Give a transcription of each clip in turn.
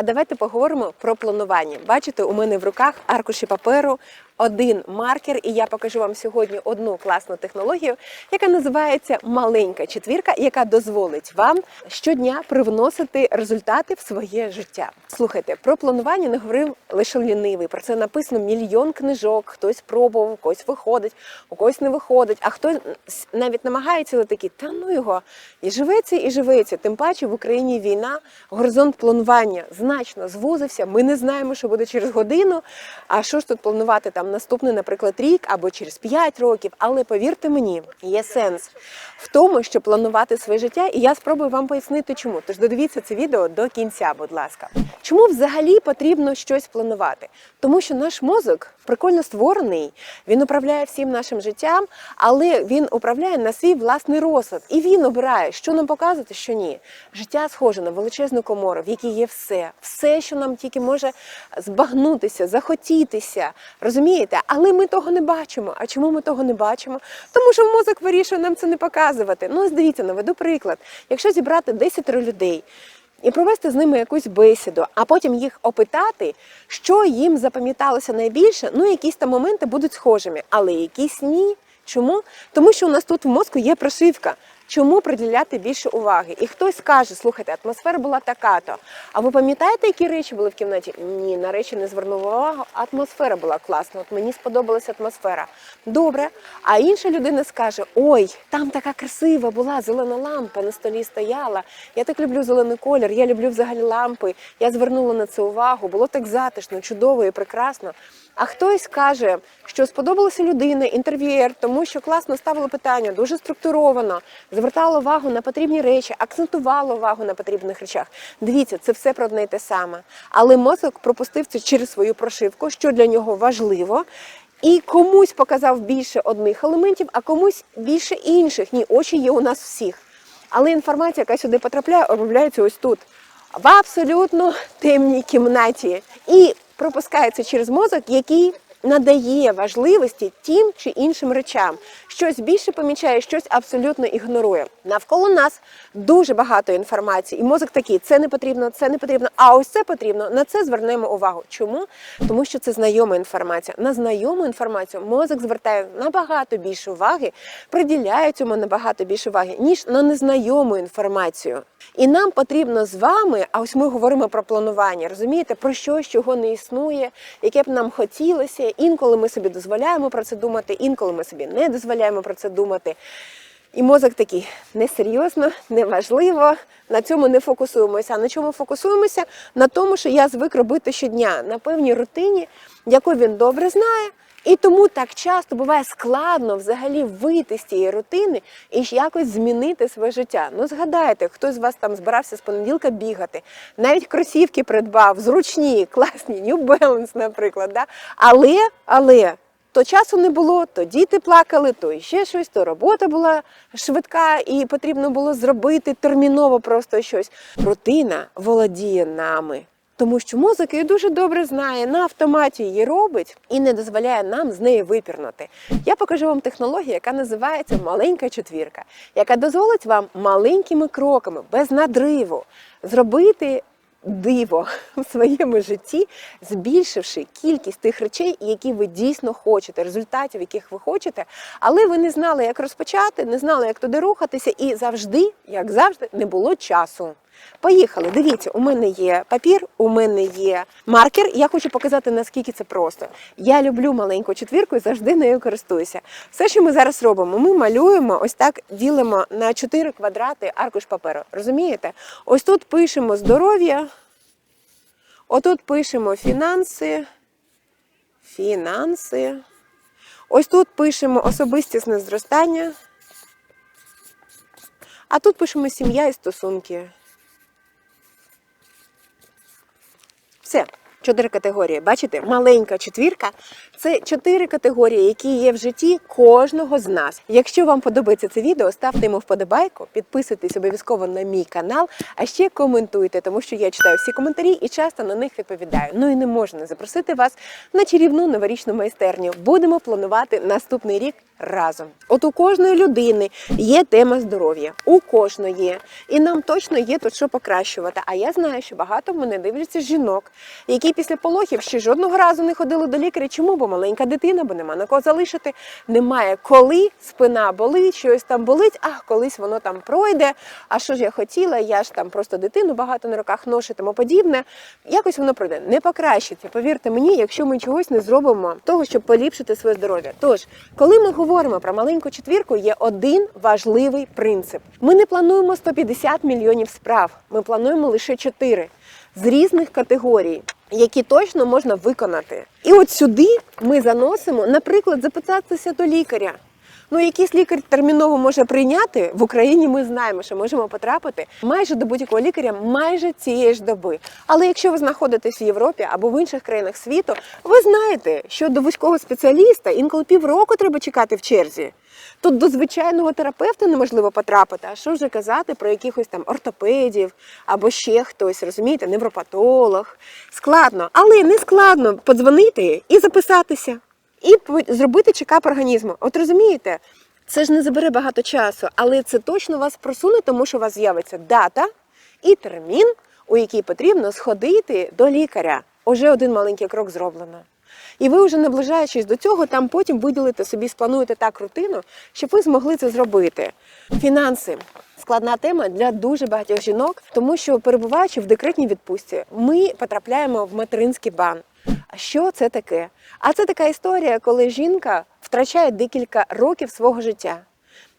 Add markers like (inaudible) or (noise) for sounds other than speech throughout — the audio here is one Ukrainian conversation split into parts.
А давайте поговоримо про планування. Бачите, у мене в руках аркуші паперу, один маркер, і я покажу вам сьогодні одну класну технологію, яка називається маленька четвірка, яка дозволить вам щодня привносити результати в своє життя. Слухайте, про планування не говорив лише лінивий. Про це написано мільйон книжок. Хтось пробував, когось виходить, у когось не виходить, а хтось навіть намагається але такі, та ну його і живеться, і живеться. Тим паче в Україні війна, горизонт планування значно звузився. Ми не знаємо, що буде через годину. А що ж тут планувати там наступний, наприклад, рік або через 5 років. Але повірте мені, є сенс в тому, щоб планувати своє життя, і я спробую вам пояснити, чому. Тож додивіться це відео до кінця, будь ласка. Чому взагалі потрібно щось планувати? Тому що наш мозок прикольно створений, він управляє всім нашим життям, але він управляє на свій власний розсуд. І він обирає, що нам показувати, що ні. Життя схоже на величезну комору, в якій є все, все, що нам тільки може збагнутися, захотітися. Розумієте? Але ми того не бачимо. А чому ми того не бачимо? Тому що мозок вирішує нам це не показувати. Ну, дивіться, наведу приклад. Якщо зібрати 10 людей. І провести з ними якусь бесіду, а потім їх опитати, що їм запам'яталося найбільше. Ну, якісь там моменти будуть схожими, але якісь ні. Чому? Тому що у нас тут в мозку є прошивка. Чому приділяти більше уваги? І хтось скаже, слухайте, атмосфера була така-то. А ви пам'ятаєте, які речі були в кімнаті? Ні, на речі не звернув увагу. Атмосфера була класна. От мені сподобалася атмосфера. Добре. А інша людина скаже: Ой, там така красива була зелена лампа на столі стояла. Я так люблю зелений колір, я люблю взагалі лампи. Я звернула на це увагу. Було так затишно, чудово і прекрасно. А хтось каже, що сподобалася людина, інтерв'єр, тому що класно ставило питання, дуже структуровано, звертало увагу на потрібні речі, акцентувало увагу на потрібних речах. Дивіться, це все про одне й те саме. Але мозок пропустив це через свою прошивку, що для нього важливо. І комусь показав більше одних елементів, а комусь більше інших. Ні, очі є у нас всіх. Але інформація, яка сюди потрапляє, обробляється ось тут, в абсолютно темній кімнаті. І пропускається через мозок, який надає важливості тим чи іншим речам. Щось більше помічає, щось абсолютно ігнорує. Навколо нас дуже багато інформації, і мозок такий: це не потрібно, це не потрібно, а ось це потрібно. На це звернемо увагу. Чому? Тому що це знайома інформація. На знайому інформацію мозок звертає набагато більше уваги, приділяє цьому набагато більше уваги, ніж на незнайому інформацію. І нам потрібно з вами, а ось ми говоримо про планування, розумієте, про щось, чого не існує, яке б нам хотілося. Інколи ми собі дозволяємо про це думати, інколи ми собі не дозволяємо про це думати. І мозок такий несерйозно, неважливо, на цьому не фокусуємося. А на чому фокусуємося? На тому, що я звик робити щодня, на певній рутині, яку він добре знає. І тому так часто буває складно взагалі вийти з цієї рутини і якось змінити своє життя. Ну згадайте, хтось з вас там збирався з понеділка бігати, навіть кросівки придбав, зручні, класні, New Balance, наприклад. Да? Але, але. То часу не було, то діти плакали, то ще щось, то робота була швидка і потрібно було зробити терміново просто щось. Рутина володіє нами. Тому що музика її дуже добре знає, на автоматі її робить і не дозволяє нам з неї випірнути. Я покажу вам технологію, яка називається маленька четвірка, яка дозволить вам маленькими кроками, без надриву, зробити диво в своєму житті, збільшивши кількість тих речей, які ви дійсно хочете, результатів, яких ви хочете, але ви не знали, як розпочати, не знали, як туди рухатися, і завжди, як завжди, не було часу. Поїхали. Дивіться, у мене є папір, у мене є маркер. Я хочу показати, наскільки це просто. Я люблю маленьку четвірку і завжди нею користуюся. Все, що ми зараз робимо, ми малюємо, ось так ділимо на 4 квадрати аркуш паперу. Розумієте? Ось тут пишемо здоров'я, отут пишемо фінанси, фінанси. Ось тут пишемо особистісне зростання. А тут пишемо сім'я і стосунки. Все. Чотири категорії. Бачите, маленька четвірка це чотири категорії, які є в житті кожного з нас. Якщо вам подобається це відео, ставте йому вподобайку, підписуйтесь обов'язково на мій канал, а ще коментуйте, тому що я читаю всі коментарі і часто на них відповідаю. Ну і не можна запросити вас на чарівну новорічну майстерню. Будемо планувати наступний рік разом. От у кожної людини є тема здоров'я, у кожної. І нам точно є тут що покращувати. А я знаю, що багато мене дивляться жінок, які після пологів ще жодного разу не ходили до лікаря. Чому? Бо маленька дитина, бо нема на кого залишити. Немає коли спина болить, щось там болить. Ах, колись воно там пройде. А що ж я хотіла? Я ж там просто дитину багато на руках ношу, тому подібне. Якось воно пройде. Не покращиться. Повірте мені, якщо ми чогось не зробимо того, щоб поліпшити своє здоров'я. Тож, коли ми говоримо про маленьку четвірку, є один важливий принцип: ми не плануємо 150 мільйонів справ, ми плануємо лише 4 з різних категорій. Які точно можна виконати, і от сюди ми заносимо, наприклад, записатися до лікаря. Ну, якийсь лікар терміново може прийняти в Україні. Ми знаємо, що можемо потрапити майже до будь-якого лікаря майже цієї ж доби. Але якщо ви знаходитесь в Європі або в інших країнах світу, ви знаєте, що до вузького спеціаліста інколи півроку треба чекати в черзі. Тут до звичайного терапевта неможливо потрапити. А що вже казати про якихось там ортопедів або ще хтось, розумієте, невропатолог. Складно, але не складно подзвонити і записатися і зробити чекап організму. От розумієте, це ж не забере багато часу, але це точно вас просуне, тому що у вас з'явиться дата і термін, у який потрібно сходити до лікаря. Уже один маленький крок зроблено. І ви вже наближаючись до цього, там потім виділите собі, сплануєте так рутину, щоб ви змогли це зробити. Фінанси складна тема для дуже багатьох жінок, тому що перебуваючи в декретній відпустці, ми потрапляємо в материнський бан. А що це таке? А це така історія, коли жінка втрачає декілька років свого життя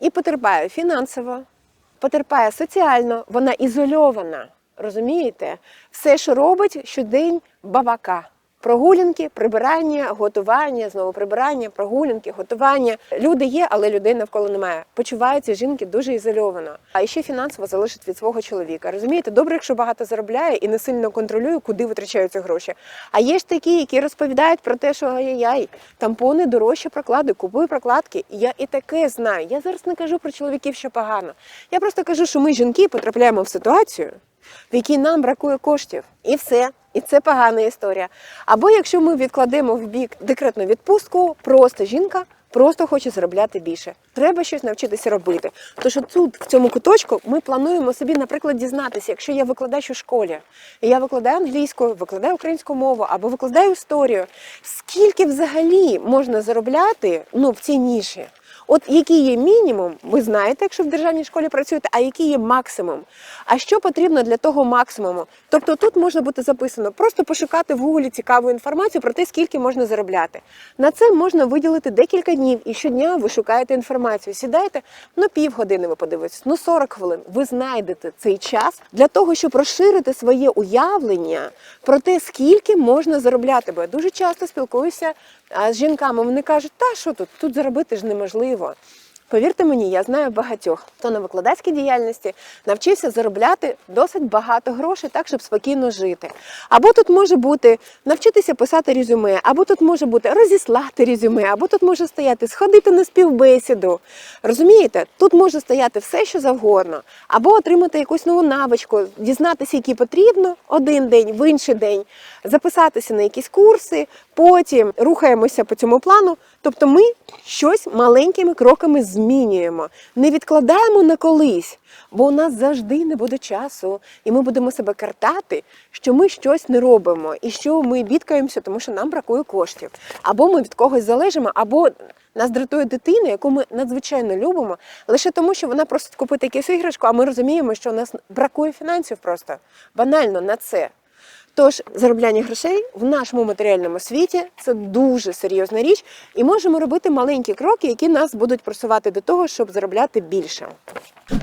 і потерпає фінансово, потерпає соціально, вона ізольована. Розумієте? Все, що робить щодень бабака. Прогулянки, прибирання, готування, знову прибирання, прогулянки, готування. Люди є, але людей навколо немає. Почуваються жінки дуже ізольовано. А ще фінансово залежить від свого чоловіка. Розумієте, добре, якщо багато заробляє і не сильно контролює, куди витрачаються гроші. А є ж такі, які розповідають про те, що ай-яй, тампони дорожче проклади, купуй прокладки. Я і таке знаю. Я зараз не кажу про чоловіків, що погано. Я просто кажу, що ми жінки потрапляємо в ситуацію, в якій нам бракує коштів, і все. І це погана історія. Або якщо ми відкладемо в бік декретну відпустку, просто жінка просто хоче заробляти більше. Треба щось навчитися робити. Тож тут, в цьому куточку, ми плануємо собі, наприклад, дізнатися, якщо я викладач у школі, я викладаю англійську, викладаю українську мову або викладаю історію, скільки взагалі можна заробляти ну, в цій ніші? От який є мінімум, ви знаєте, якщо в державній школі працюєте, а який є максимум. А що потрібно для того максимуму? Тобто тут можна бути записано, просто пошукати в гуглі цікаву інформацію про те, скільки можна заробляти. На це можна виділити декілька днів, і щодня ви шукаєте інформацію. Сідаєте, ну півгодини ви подивитесь, ну 40 хвилин. Ви знайдете цей час для того, щоб розширити своє уявлення про те, скільки можна заробляти. Бо я дуже часто спілкуюся а, з жінками. Вони кажуть, та що тут? Тут заробити ж неможливо. Повірте мені, я знаю багатьох, хто на викладацькій діяльності навчився заробляти досить багато грошей, так щоб спокійно жити. Або тут може бути навчитися писати резюме, або тут може бути розіслати резюме, або тут може стояти сходити на співбесіду. Розумієте, тут може стояти все, що завгодно, або отримати якусь нову навичку, дізнатися, які потрібно один день, в інший день, записатися на якісь курси, потім рухаємося по цьому плану. Тобто ми щось маленькими кроками змінюємо, не відкладаємо на колись, бо у нас завжди не буде часу, і ми будемо себе картати, що ми щось не робимо, і що ми бідкаємося, тому що нам бракує коштів. Або ми від когось залежимо, або нас дратує дитина, яку ми надзвичайно любимо, лише тому, що вона просить купити якусь іграшку, а ми розуміємо, що у нас бракує фінансів просто банально на це. Тож заробляння грошей в нашому матеріальному світі це дуже серйозна річ, і можемо робити маленькі кроки, які нас будуть просувати до того, щоб заробляти більше.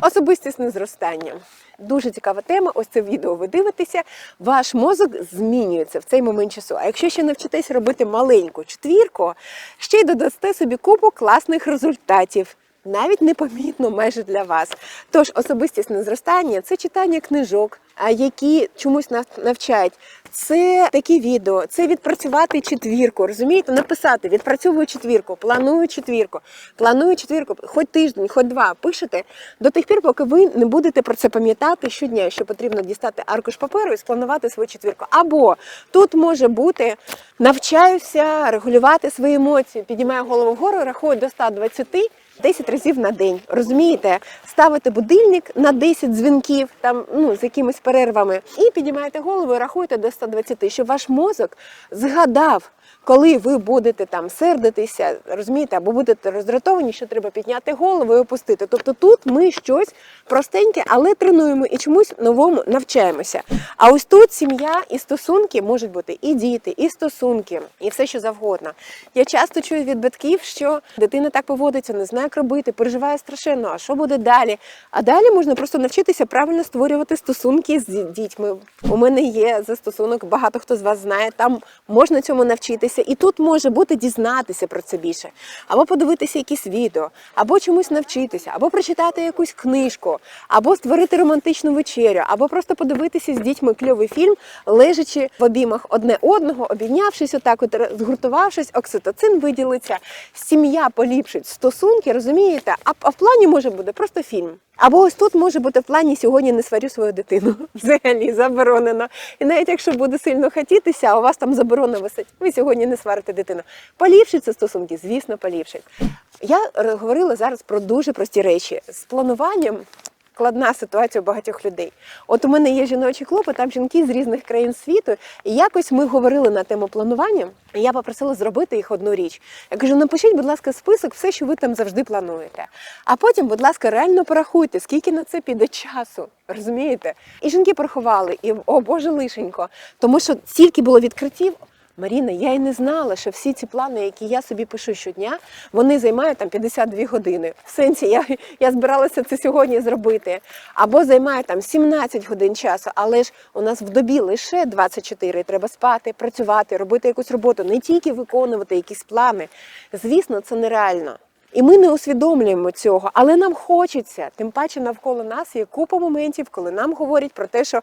Особистісне зростання. Дуже цікава тема. Ось це відео ви дивитеся. Ваш мозок змінюється в цей момент часу. А якщо ще навчитесь робити маленьку четвірку, ще й додасте собі купу класних результатів. навіть непомітно майже для вас. Тож особистісне зростання це читання книжок, які чомусь нас навчають. Це такі відео, це відпрацювати четвірку. Розумієте, написати відпрацьовую четвірку, планую четвірку, планую четвірку, хоч тиждень, хоч два. Пишете до тих пір, поки ви не будете про це пам'ятати щодня, що потрібно дістати аркуш паперу і спланувати свою четвірку. Або тут може бути навчаюся регулювати свої емоції, підіймаю голову вгору, рахую до 120 10 разів на день. Розумієте, ставите будильник на 10 дзвінків, там ну з якимись перервами, і підіймаєте голову і рахуєте до 120, щоб ваш мозок згадав. Коли ви будете там сердитися, розумієте, або будете роздратовані, що треба підняти голову і опустити. Тобто тут ми щось простеньке, але тренуємо і чомусь новому навчаємося. А ось тут сім'я і стосунки можуть бути і діти, і стосунки, і все, що завгодно. Я часто чую від батьків, що дитина так поводиться, не знає, як робити, переживає страшенно. А що буде далі? А далі можна просто навчитися правильно створювати стосунки з дітьми. У мене є застосунок, багато хто з вас знає. Там можна цьому навчитися, і тут може бути дізнатися про це більше, або подивитися якісь відео, або чомусь навчитися, або прочитати якусь книжку, або створити романтичну вечерю, або просто подивитися з дітьми кльовий фільм, лежачи в обіймах одне одного, обійнявшись, отак, от згуртувавшись, окситоцин виділиться, сім'я поліпшить стосунки, розумієте? А в плані може бути просто фільм. Або ось тут може бути в плані сьогодні не сварю свою дитину. (laughs) Взагалі заборонено. І навіть якщо буде сильно хотітися, а у вас там заборона висить, ви сьогодні не сварите дитину. Поліпшиться стосунки, звісно, поліпшить. Я говорила зараз про дуже прості речі з плануванням. Складна ситуація у багатьох людей. От у мене є жіночий клуб, і там жінки з різних країн світу. І якось ми говорили на тему планування. І я попросила зробити їх одну річ. Я кажу: напишіть, будь ласка, список, все, що ви там завжди плануєте. А потім, будь ласка, реально порахуйте, скільки на це піде часу. Розумієте? І жінки порахували, і о Боже лишенько. Тому що стільки було відкриттів. Маріна, я й не знала, що всі ці плани, які я собі пишу щодня, вони займають там 52 години. В сенсі, я, я збиралася це сьогодні зробити. Або займає там 17 годин часу, але ж у нас в добі лише 24. Треба спати, працювати, робити якусь роботу, не тільки виконувати якісь плани. Звісно, це нереально. І ми не усвідомлюємо цього, але нам хочеться. Тим паче навколо нас є купа моментів, коли нам говорять про те, що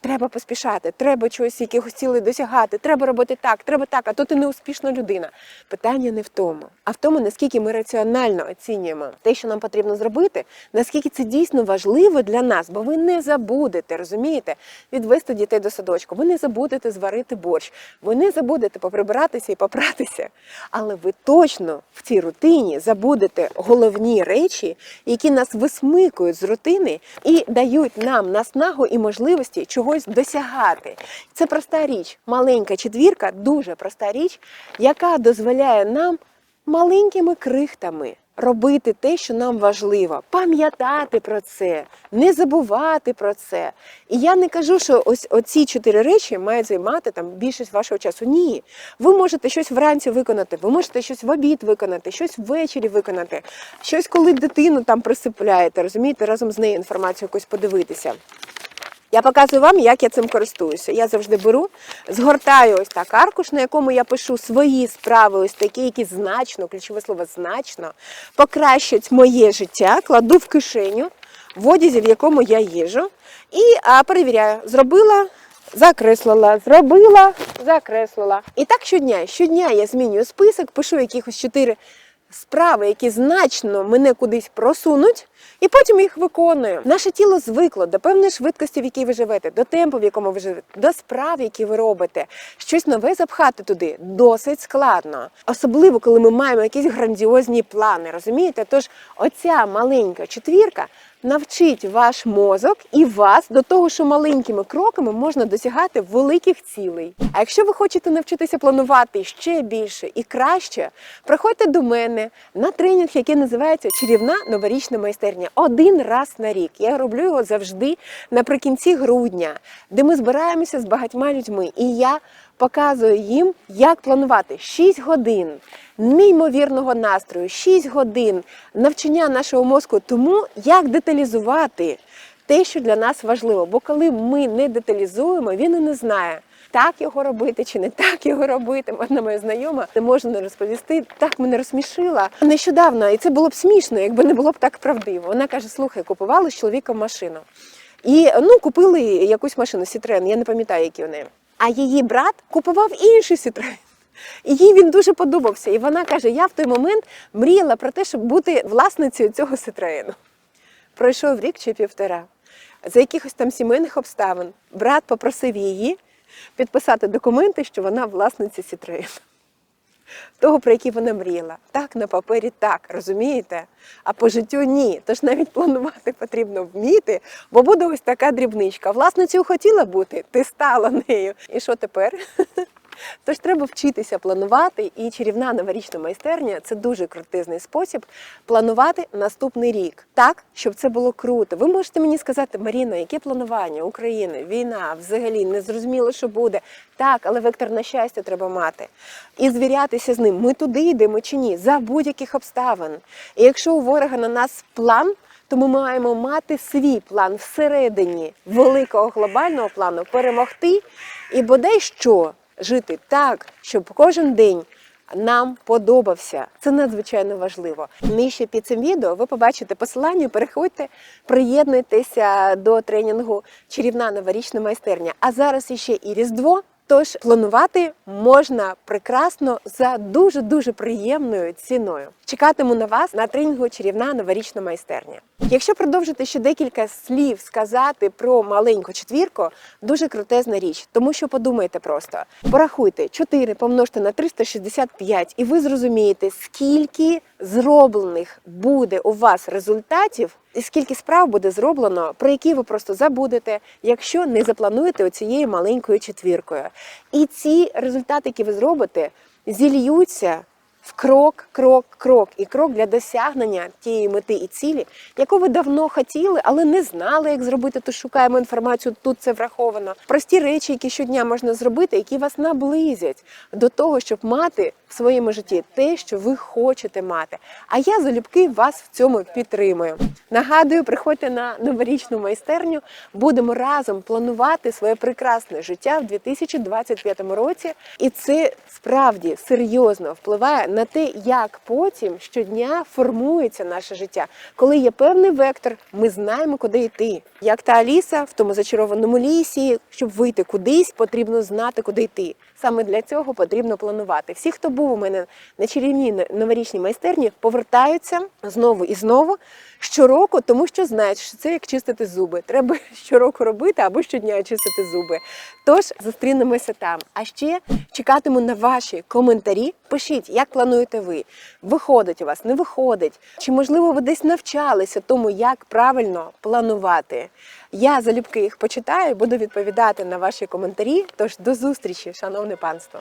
треба поспішати, треба чогось якихось цілей досягати, треба робити так, треба так, а то ти не успішна людина. Питання не в тому, а в тому, наскільки ми раціонально оцінюємо те, що нам потрібно зробити, наскільки це дійсно важливо для нас, бо ви не забудете, розумієте, відвести дітей до садочку, ви не забудете зварити борщ, ви не забудете поприбиратися і попратися. Але ви точно в цій рутині забудете головні речі, які нас висмикують з рутини і дають нам наснагу і можливості чогось досягати. Це проста річ, маленька четвірка, дуже проста річ, яка дозволяє нам маленькими крихтами. Робити те, що нам важливо, пам'ятати про це, не забувати про це. І я не кажу, що ось оці чотири речі мають займати там більшість вашого часу. Ні, ви можете щось вранці виконати, ви можете щось в обід виконати, щось ввечері виконати, щось, коли дитину там присипляєте, розумієте, разом з нею інформацію якусь подивитися. Я показую вам, як я цим користуюся. Я завжди беру, згортаю ось так аркуш, на якому я пишу свої справи, ось такі, які значно, ключове слово значно, покращать моє життя, кладу в кишеню, в одязі, в якому я їжу, і а, перевіряю, зробила. Закреслила, зробила, закреслила. І так щодня. Щодня я змінюю список, пишу якихось чотири справи, які значно мене кудись просунуть, і потім їх виконую. Наше тіло звикло до певної швидкості, в якій ви живете, до темпу, в якому ви живете, до справ, які ви робите. Щось нове запхати туди досить складно. Особливо, коли ми маємо якісь грандіозні плани. Розумієте? Тож оця маленька четвірка. Навчить ваш мозок і вас до того, що маленькими кроками можна досягати великих цілей. А якщо ви хочете навчитися планувати ще більше і краще, приходьте до мене на тренінг, який називається Чарівна новорічна майстерня. Один раз на рік. Я роблю його завжди наприкінці грудня, де ми збираємося з багатьма людьми. І я показую їм, як планувати 6 годин неймовірного настрою, 6 годин навчання нашого мозку тому, як деталізувати. те, що для нас важливо. Бо коли ми не деталізуємо, він і не знає. Так його робити чи не так його робити. Одна моя знайома не можу не розповісти. Так мене розсмішила нещодавно, і це було б смішно, якби не було б так правдиво. Вона каже: слухай, купували з чоловіком машину. І ну купили якусь машину Citroen, я не пам'ятаю, які вони. А її брат купував інший Citroen. І їй він дуже подобався. І вона каже: я в той момент мріяла про те, щоб бути власницею цього Ситроену. Пройшов рік чи півтора. За якихось там сімейних обставин брат попросив її підписати документи, що вона власниця Сітроєну. Того, про який вона мріяла. Так, на папері так, розумієте? А по життю ні. Тож навіть планувати потрібно вміти, бо буде ось така дрібничка. Власницею хотіла бути, ти стала нею. І що тепер? (laughs) Тож треба вчитися планувати, і чарівна новорічна майстерня це дуже крутизний спосіб планувати наступний рік так, щоб це було круто. Ви можете мені сказати, Маріна, яке планування України, війна, взагалі не зрозуміло, що буде. Так, але вектор на щастя треба мати. І звірятися з ним, ми туди йдемо чи ні, за будь-яких обставин. І якщо у ворога на нас план, то ми маємо мати свій план всередині великого глобального плану перемогти і бодай що жити так, щоб кожен день нам подобався. Це надзвичайно важливо. Нижче під цим відео ви побачите посилання. Переходьте, приєднуйтеся до тренінгу Чарівна новорічна майстерня. А зараз іще і Різдво. Тож планувати можна прекрасно за дуже дуже приємною ціною. Чекатиму на вас на тренінгу Чарівна новорічна майстерня. Якщо продовжити ще декілька слів сказати про маленьку четвірку, дуже крутезна річ, тому що подумайте просто, порахуйте 4 помножте на 365, і ви зрозумієте, скільки зроблених буде у вас результатів, і скільки справ буде зроблено, про які ви просто забудете, якщо не заплануєте оцією маленькою четвіркою. І ці результати, які ви зробите, зільються в крок, крок, крок і крок для досягнення тієї мети і цілі, яку ви давно хотіли, але не знали, як зробити. То шукаємо інформацію. Тут це враховано. Прості речі, які щодня можна зробити, які вас наблизять до того, щоб мати в своєму житті те, що ви хочете мати. А я залюбки вас в цьому підтримую. Нагадую, приходьте на новорічну майстерню. Будемо разом планувати своє прекрасне життя в 2025 році, і це справді серйозно впливає на те, як потім щодня формується наше життя. Коли є певний вектор, ми знаємо, куди йти. Як та Аліса в тому зачарованому лісі, щоб вийти кудись, потрібно знати, куди йти. Саме для цього потрібно планувати. Всі, хто був у мене на чарівній новорічній майстерні, повертаються знову і знову щороку, тому що знають, що це як чистити зуби. Треба (laughs) щороку робити або щодня чистити зуби. Тож зустрінемося там. А ще чекатиму на ваші коментарі. Пишіть, як плануєте ви. Виходить у вас, не виходить? Чи можливо ви десь навчалися тому, як правильно планувати? Я залюбки їх почитаю, буду відповідати на ваші коментарі. Тож до зустрічі, шановне панство.